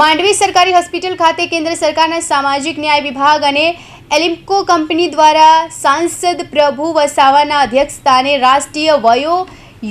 માંડવી સરકારી હોસ્પિટલ ખાતે કેન્દ્ર સરકારના સામાજિક ન્યાય વિભાગ અને એલિમ્કો કંપની દ્વારા સાંસદ પ્રભુ વસાવાના અધ્યક્ષસ્થાને રાષ્ટ્રીય વયો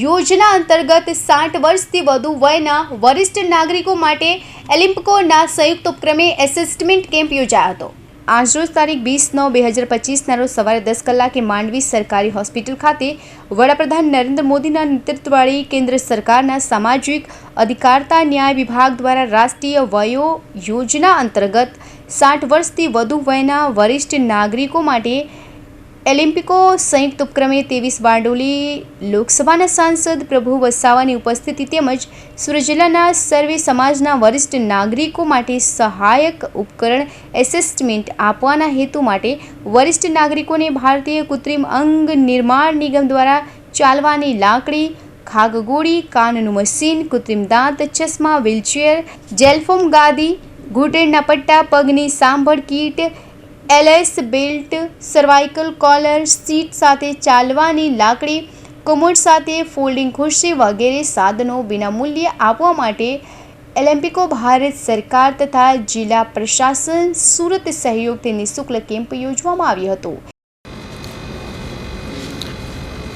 યોજના અંતર્ગત સાઠ વર્ષથી વધુ વયના વરિષ્ઠ નાગરિકો માટે એલિમ્કોના સંયુક્ત ઉપક્રમે એસેસમેન્ટ કેમ્પ યોજાયો હતો. આજરોજ તારીખ વીસ નવ બે હજાર પચીસના રોજ સવારે દસ કલાકે માંડવી સરકારી હોસ્પિટલ ખાતે વડાપ્રધાન નરેન્દ્ર મોદીના નેતૃત્વવાળી કેન્દ્ર સરકારના સામાજિક અધિકારતા ન્યાય વિભાગ દ્વારા રાષ્ટ્રીય વયો યોજના અંતર્ગત સાઠ વર્ષથી વધુ વયના વરિષ્ઠ નાગરિકો માટે એલિમ્પિકો સંયુક્ત ઉપક્રમે ત્રેવીસ બારડોલી લોકસભાના સાંસદ પ્રભુ વસાવાની ઉપસ્થિતિ તેમજ સુરત જિલ્લાના સર્વે સમાજના વરિષ્ઠ નાગરિકો માટે સહાયક ઉપકરણ એસેસમેન્ટ આપવાના હેતુ માટે વરિષ્ઠ નાગરિકોને ભારતીય કૃત્રિમ અંગ નિર્માણ નિગમ દ્વારા ચાલવાની લાકડી, ખાગગોળી, કાનનું મશીન, કૃત્રિમ દાંત, ચશ્મા, વ્હીલચેર જેલફોમ ગાદી, ઘૂંટણના પટ્ટા, પગની સાંભળ kit LS belt, cervical collar, seat સાથે ચાલવાની લાકડી, કમોડ સાથે ફોલ્ડિંગ ખુરશી વગેરે સાધનો વિનામૂલ્યે આપવા માટે એલેમ્પિકો ભારત સરકાર તથા જિલ્લા પ્રશાસન સુરત સહયોગથી નિઃશુલ્ક કેમ્પ યોજવામાં આવ્યો હતો.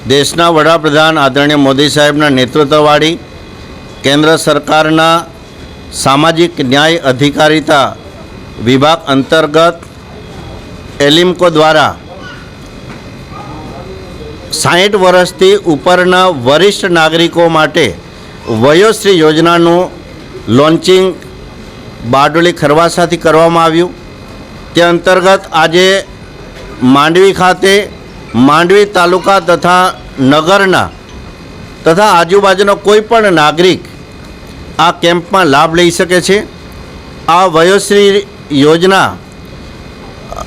દેશના વડાપ્રધાન આદરણીય મોદી સાહેબના નેતૃત્વવાળી કેન્દ્ર સરકારના સામાજિક ન્યાય અધિકારીતા વિભાગ અંતર્ગત એલિમ્કો દ્વારા સાહીઠ વર્ષથી ઉપરના વરિષ્ઠ નાગરિકો માટે વયોશ્રી યોજનાનું લોન્ચિંગ બારડોલી ખરવાસાથી કરવામાં આવ્યું. તે અંતર્ગત આજે માંડવી ખાતે માંડવી તાલુકા તથા નગરના તથા આજુબાજુનો કોઈ પણ નાગરિક આ કેમ્પમાં લાભ લઈ શકે છે. આ વયોશ્રી યોજના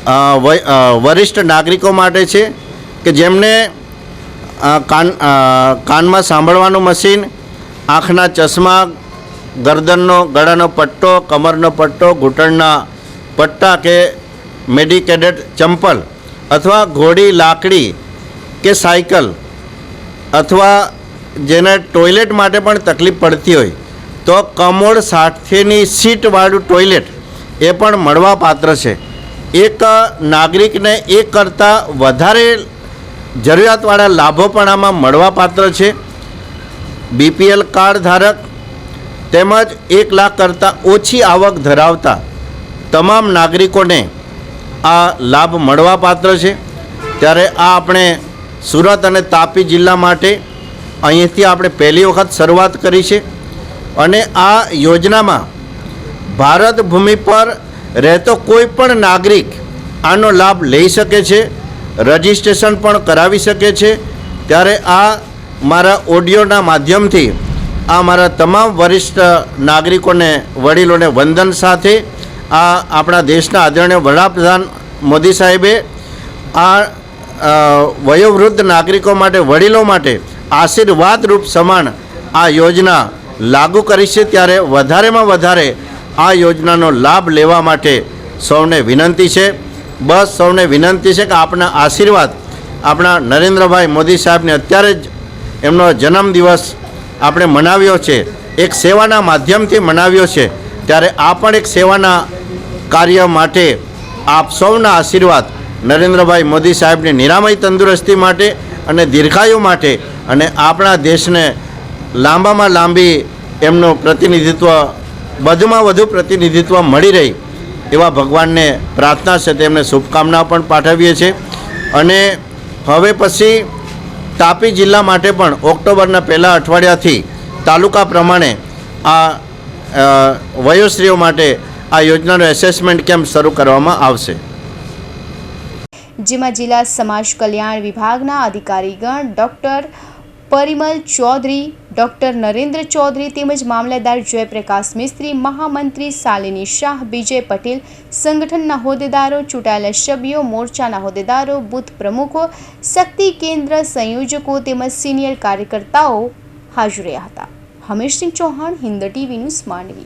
વરિષ્ઠ નાગરિકો માટે છે કે જેમને કાન કાનમાં સાંભળવાનું મશીન, આંખના ચશ્મા, ગરદનનો, ગળાનો પટ્ટો, કમરનો પટ્ટો, ઘૂંટણના પટ્ટા કે મેડિકેટેડ ચંપલ અથવા ઘોડી લાકડી કે સાયકલ અથવા જેને ટોયલેટ માટે પણ તકલીફ પડતી હોય, તો કમોડ સાથેની સીટવાળું ટોયલેટ એ પણ મળવા પાત્ર છે. એક નાગરિકને એક કરતાં વધારે જરૂરિયાતવાળા લાભો પણ આમાં મળવા પાત્ર છે. બીપીએલ કાર્ડ ધારક તેમજ એક લાખ કરતાં ઓછી આવક ધરાવતા તમામ નાગરિકોને આ લાભ મળવા પાત્ર છે. ત્યારે આ આપણે સુરત અને તાપી જિલ્લા માટે અહીંથી આપણે પહેલી વખત શરૂઆત કરી છે. અને આ યોજનામાં ભારત ભૂમિ પર રહેતો કોઈ પણ નાગરિક આનો લાભ લઈ શકે છે, રજિસ્ટ્રેશન પણ કરાવી શકે છે, ત્યારે આ મારા ઓડિયોના માધ્યમથી આ મારા તમામ વરિષ્ઠ નાગરિકોને, વડીલોને વંદન સાથે આ આપણા દેશના આદરણીય વડાપ્રધાન મોદી સાહેબે આ વયોવૃદ્ધ નાગરિકો માટે, વડીલો માટે આશીર્વાદરૂપ સમાન આ યોજના લાગુ કરી છે. ત્યારે વધારેમાં વધારે આ યોજનાનો લાભ લેવા માટે સૌને વિનંતી છે. બસ સૌને વિનંતી છે કે આપના આશીર્વાદ આપણા નરેન્દ્રભાઈ મોદી સાહેબને અત્યારે જ એમનો જન્મદિવસ આપણે મનાવ્યો છે. એક સેવાના માધ્યમથી મનાવ્યો છે. ત્યારે આ પણ એક સેવાના કાર્ય માટે આપ સૌના આશીર્વાદ નરેન્દ્રભાઈ મોદી સાહેબની નિરામય તંદુરસ્તી માટે અને દીર્ઘાયુ માટે અને આપણા દેશને લાંબામાં લાંબી એમનું પ્રતિનિધિત્વ વધુમાં વધુ પ્રતિનિધિત્વ મળી રહી એવા ભગવાનને પ્રાર્થના છે તેમને શુભકામના પણ પાઠવીએ છીએ. અને હવે પછી તાપી જિલ્લા માટે પણ ઓક્ટોબરના પહેલા અઠવાડિયાથી તાલુકા પ્રમાણે આ વયોશ્રીઓ માટે આ યોજનાનો એસેસમેન્ટ કેમ્પ શરૂ કરવામાં આવશે. જેમાં જિલ્લા સમાજ કલ્યાણ વિભાગના અધિકારીગણ, ડોક્ટર પરિમલ ચૌધરી, ડૉક્ટર નરેન્દ્ર ચૌધરી તેમજ મામલતદાર જયપ્રકાશ મિસ્ત્રી, મહામંત્રી શાલિની શાહ, વિજય પટેલ સંગઠનના હોદ્દેદારો, ચૂંટાયેલા સભ્યો, મોરચાના હોદ્દેદારો, બુથ પ્રમુખો, શક્તિ કેન્દ્ર સંયોજકો તેમજ સિનિયર કાર્યકર્તાઓ હાજર રહ્યા હતા. Hameshsinh Chauhan, Hind TV news